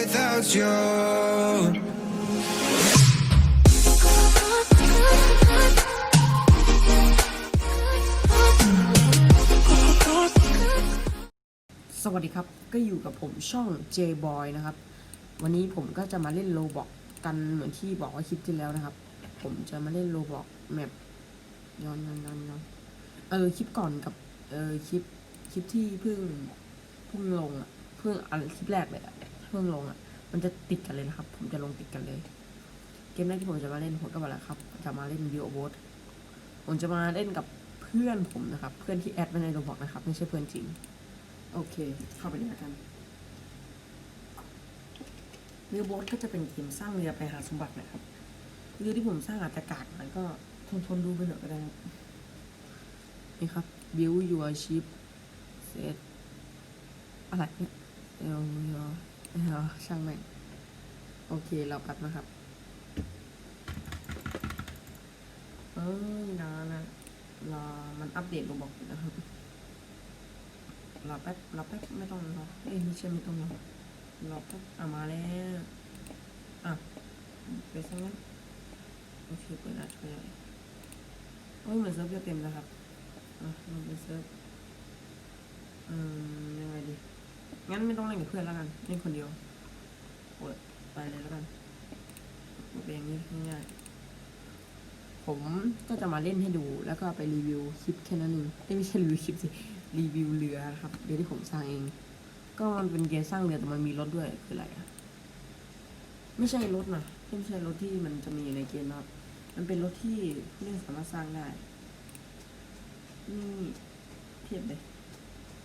without you. สวัสดีครับ ก็อยู่กับผมช่อง J-Boy นะครับ วันนี้ผมก็จะมาเล่นโลบอกกันเหมือนที่บอกว่าคลิปที่แล้วนะครับ ผมจะมาเล่นโลบอกแมปย้อนย้อนย้อนย้อนเออคลิปก่อนกับเออคลิปคลิปที่เพิ่งเพิ่งลงอะ เพิ่งอันคลิปแรกเลยอะ เพิ่งลงอะ มันจะติดกันเลยนะครับ ผมจะลงติดกันเลย เกมแรกที่ผมจะมาเล่นผมก็บอกแล้วครับ จะมาเล่นวิโอโบสผมจะมาเล่นกับเพื่อนผมนะครับ เพื่อนที่แอดไว้ในโลบอกนะครับ ไม่ใช่เพื่อนจริง โอเค เข้าไปเลยละกันเรือโบ๊ทก็จะเป็นเกมสร้างเรือไปหาสมบัตินะครับเรือที่ผมสร้างอาจจะกากหน่อยก็ทนทนๆดูไปหน่อยก็ได้ครับนี่ครับ build your ship set อะไรเนี่ยเอล เอลเอช่างแม่งโอเคเราปัดนะครับเอ้ยนานนะรอมันอัปเดตระบบอยู่นะครับรอแป๊บรอแป๊บไม่ต้องรอเอ้ยไม่ใช่ไม่ต้องรอรอแป๊บอะมาแล้วอะไปซะงั้นโอเคเปิดอัดไปเลยโอ้ยเหมือนเซิร์ฟจะเต็มแล้วครับอะมันเป็นเซิร์ฟอืมยังไงดี งั้นไม่ต้องเล่นกับเพื่อนแล้วกันเล่นคนเดียวเปิดไปเลยแล้วกันเป็นอย่างนี้ง่ายๆผมก็จะมาเล่นให้ดูแล้วก็ไปรีวิวคลิปแค่นั้นเองไม่ใช่รีวิวคลิปสิรีวิวเรือครับเรือที่ผมสร้างเอง ก็มันเป็นเกมสร้างเรือแต่มันมีรถด้วยคืออะไรอะไม่ใช่รถนะไม่ใช่รถที่มันจะมีในเกมนะมันเป็นรถที่เล่นสามารถสร้างได้นี่เทียบเลย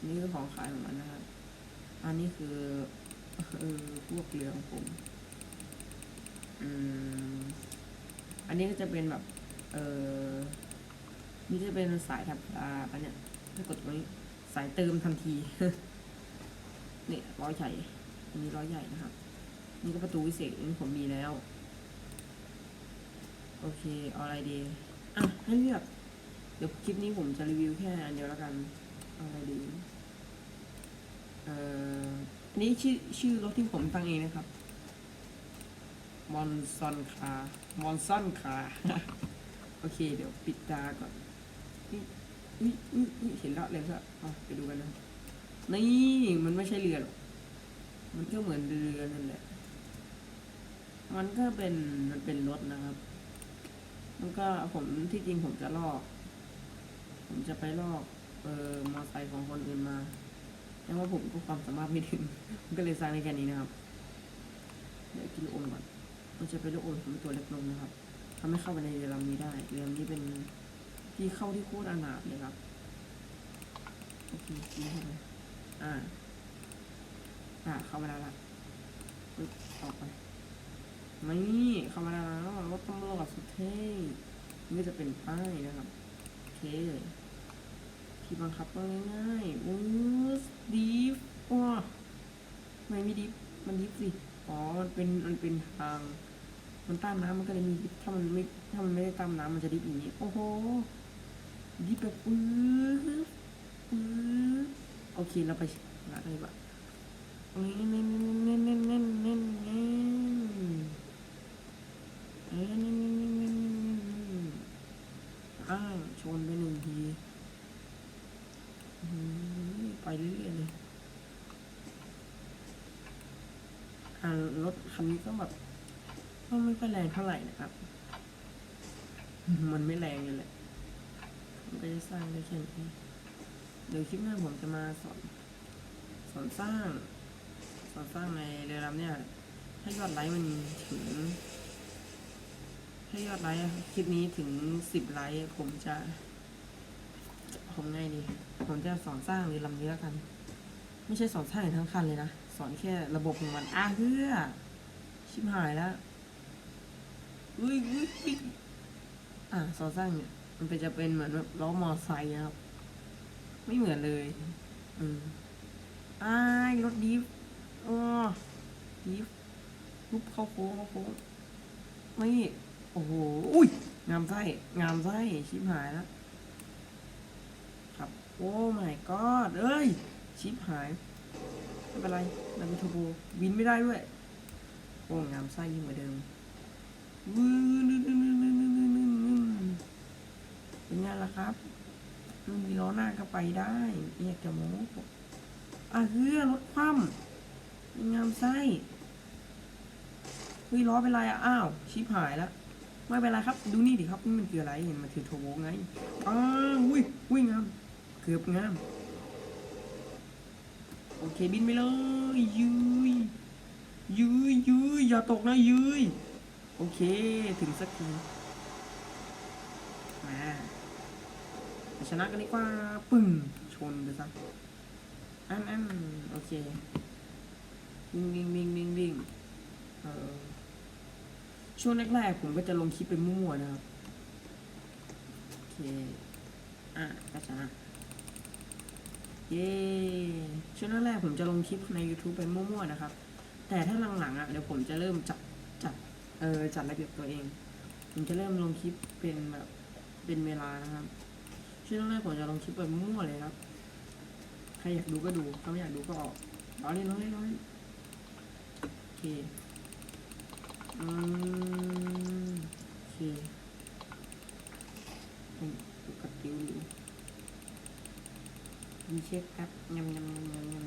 นี่คือของขายของมันนะครับ อันนี้คือเออพวกเรือของผมอืมอันนี้ก็จะเป็นแบบ เออนี่จะเป็นสายทับปลาอันเนี้ยถ้ากดตรงนี้สายเติมทันที เนี่ยร้อยใหญ่อันนี้ร้อยใหญ่นะครับ นี่ก็ประตูวิเศษนนี้ผมมีแล้ว โอเคเอาอะไรดี อะให้เลือก เดี๋ยวคลิปนี้ผมจะรีวิวแค่อันเดียวแล้วกัน เอาอะไรดี เอ่ออันนี้ชื่อชื่อรถที่ผมตั้งเองนะครับ มอนซอนคา มอนซอนคา โอเค เดี๋ยวปิดตาก่อนอุ้ยอุ้ยอุ้ยเห็นแล้วเลยครับอะไปดูกันนะ นี่มันไม่ใช่เรือหรอก มันก็เหมือนเรือนั่นแหละ มันก็เป็นมันเป็นรถนะครับ มันก็ผมที่จริงผมจะลอก ผมจะไปลอก เออมอไซค์ของคนอื่นมา แต่ว่าผมก็ความสามารถไม่ถึงผมก็เลยสร้างในแค่นี้นะครับ เดี๋ยวกินลูกอมก่อนมันจะเป็นลูกอมผมตัวเล็กลงนะครับทำให้เข้าไปในเรือลำนี้ได้เรือลำนี้เป็นที่เข้าที่โคตรอนาถเลยครับโอเคชี้เข้าไปอ่า อ่า เข้ามาแล้วละปึ๊บออกไปไม่เข้ามาแล้วรถตำรวจสุดเท่นี่จะเป็นป้ายนะครับ โอเค ทีบังคับก็ง่ายๆอู้ดีฟว้าไม่มีดิฟมันดิฟสิ อ๋อ มันเป็น มันเป็นทาง มันต้านน้ำมันก็เลยมีดิฟถ้ามันไม่ ถ้ามันไม่ได้ตามน้ำมันจะดิฟอย่างนี้ โอ้โห ดิบแบบปื๊บปื๊บโอเค เราไปละเลยว่ะเน้นเน้นเน้นเน้นเน้นเน้นเน้นเน้นเน้นเน้นเน้นเน้นเน้นเน้นอ้าวชนไปหนึ่งที ไปเรื่อยๆเลยรถคันนี้ก็แบบก็ไม่ค่อยแรงเท่าไหร่นะครับ มันไม่แรงเลยแหละผมก็จะสร้างได้แค่นี้เดี๋ยวคลิปหน้าผมจะมาสอนสอนสร้าง สอนสร้างในเรือลำเนี่ย ให้ยอดไลค์มันถึง ให้ยอดไลค์คลิปนี้ถึงสิบไลค์ผมจะ ผมไงดี ผมจะสอนสร้างเรือลำนี้แล้วกัน ไม่ใช่สอนสร้างทั้งคันเลยนะ สอนแค่ระบบของมันอะเพื่อชิบหายแล้วอุ้ยอุ้ยอะสอนสร้างเนี่ย มันเป็นจะเป็นเหมือนแบบล้อมอไซค์อะครับ ไม่เหมือนเลย อืมอ้ายรถดิฟอ๋อดิฟลุบเข้าโค้งเข้าโค้งไม่ โอ้โห อุ้ย งามไส้ งามไส้ ชิบหายแล้ว ครับ โอ้ my god เอ้ย ชิบหาย ไม่เป็นไรเรามีเทอร์โบวินไม่ได้ด้วยโอ้งามไส้ยิ่งกว่าเดิมเป็นไงล่ะครับมันมีล้อหน้าก็ไปได้เรียกจะโม้อะเฮือรถคว่ำงามไส้เฮ้ยล้อเป็นไรอะ อ้าว ชิบหายแล้ว ไม่เป็นไรครับ ดูนี่ดิครับ นี่มันคืออะไร เห็นมันคือโทโบไงอ้าวอุ้ยอุ้ยงาม เกือบงาม โอเคบินไปเลยยืยยืยยืยอย่าตกนะยืยโอเคถึงสักทีมาชนะกันดีกว่าปึ้งชนไปซะอันอันโอเควิ่งวิ่งวิ่งวิ่งวิ่งเออช่วงแรกๆผมก็จะลงคลิปไปมั่วนะครับ โอเค อะก็ชนะ เย้ช่วงแรกๆผมจะลงคลิปใน YouTube ไปมั่วๆนะครับ แต่ถ้าหลังๆอะเดี๋ยวผมจะเริ่มจัดจัดเออจัดระเบียบตัวเอง ผมจะเริ่มลงคลิปเป็นแบบเป็นเวลานะครับช่วงแรกๆผมจะลงคลิปไปมั่วเลยครับ ใครอยากดูก็ดูถ้าไม่อยากดูก็ออกร้อเล่นร้อยเล่นร้อเล่นโอเคอืมโอเคอืมดูกับติวอยู่ มีเช็คครับยำยำยำยำยำ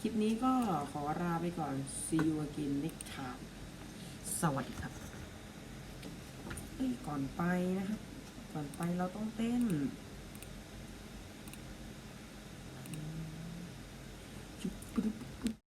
คลิปนี้ก็ขอลาไปก่อน see you again next time สวัสดีครับเอ้ยก่อนไปนะครับ ก่อนไปเราต้องเต้น